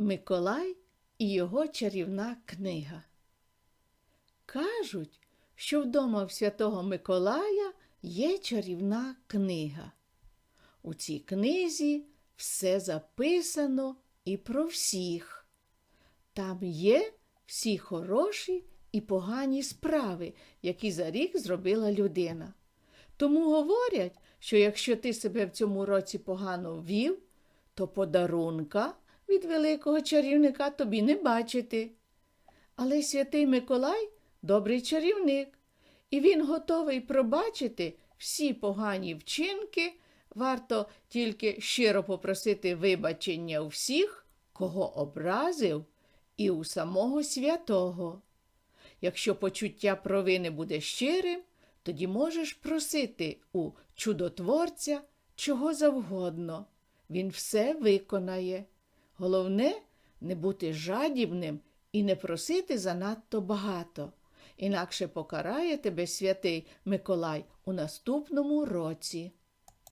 Миколай і його чарівна книга. Кажуть, що вдома в святого Миколая є чарівна книга. У цій книзі все записано і про всіх. Там є всі хороші і погані справи, які за рік зробила людина. Тому говорять, що якщо ти себе в цьому році погано вів, то подарунка від великого чарівника тобі не бачити. Але святий Миколай добрий чарівник, і він готовий пробачити всі погані вчинки. Варто тільки щиро попросити вибачення у всіх, кого образив, і у самого святого. Якщо почуття провини буде щирим, тоді можеш просити у чудотворця чого завгодно. Він все виконає. Головне не бути жадібним і не просити занадто багато. Інакше покарає тебе святий Миколай у наступному році.